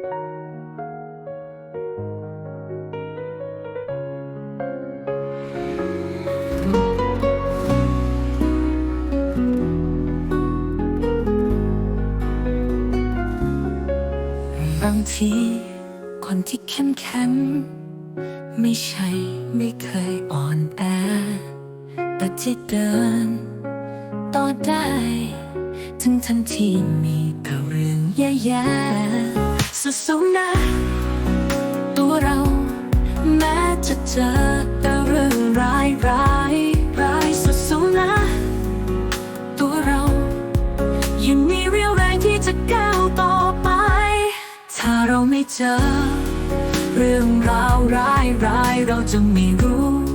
บางทีคนที่เข้มแข็งไม่ใช่ไม่เคยอ่อนแอแต่ที่เดินต่อได้ ถึงทันทีมีแต่เรื่องแย่ๆ สู้ๆนะตัวเรา แม้จะเจอแต่เรื่องร้ายร้ายร้ายสู้ๆนะตัวเรายังมีเรี่ยวแรงที่จะก้าวต่อไป ถ้าเราไม่เจอ เรื่องราวร้ายร้ายเราจะไม่รู้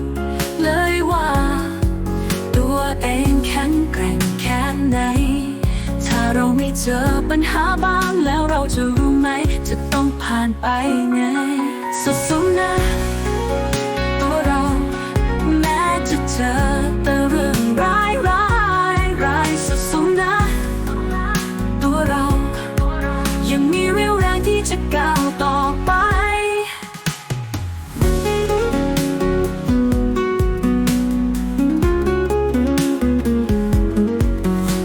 เราไม่เจอปัญหาบ้างแล้วเราจะรู้ไหม จะต้องผ่านไปไงสู้ๆนะตัวเราแม้จะเจอแต่เรื่องร้ายร้ายร้ายสู้ๆนะตัวเรา ยังมีเรี่ยวแรงที่จะก้าวต่อไป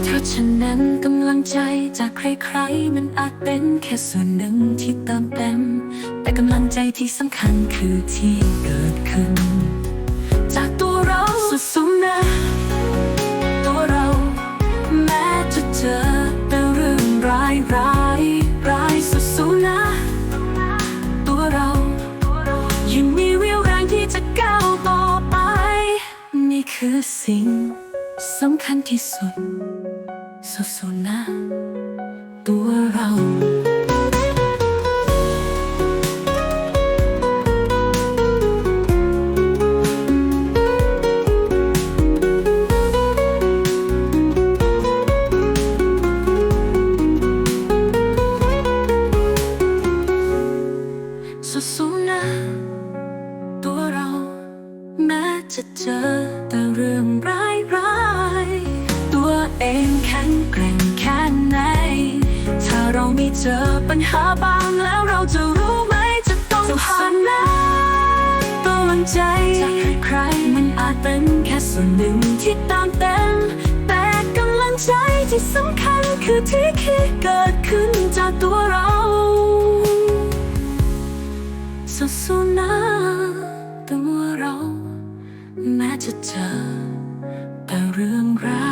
เพราฉะนั้นกำ ลังใจจากใครๆ มันอาจเป็นแค่ส่วนหนึ่งที่เติมเต็ม แต่กำลังใจที่สำคัญคือที่เกิดขึ้น จากตัวเราสุดๆนะ ตัวเรา แม้จะเจอแต่เรื่องร้ายร้ายร้ายสุดๆนะ ตัวเรา ยังมีเรี่ยวแรงที่จะก้าวต่อไป นี่คือสิ่งสำคัญที่สุด สุดๆนะตัวเราสู้ๆนะตัวเราแม้จะเจอแต่เรื่องร้ายร้ายๆตัว เองแข็งแกร่งแค่ไหน ถ้าเราไม่เจอปัญหาบางแล้วเราจะรู้ไหมจะต้องผ่านนะกำลังใจใครมันอาจเป็นแค่ส่วนหนึ่งที่ตามเต็มแต่กำลังใจที่สำคัญคือที่คิดเกิดขึ้นจากตัวเราสุดสุนะตัวเรา แม้จะเจอแต่เรื่องราว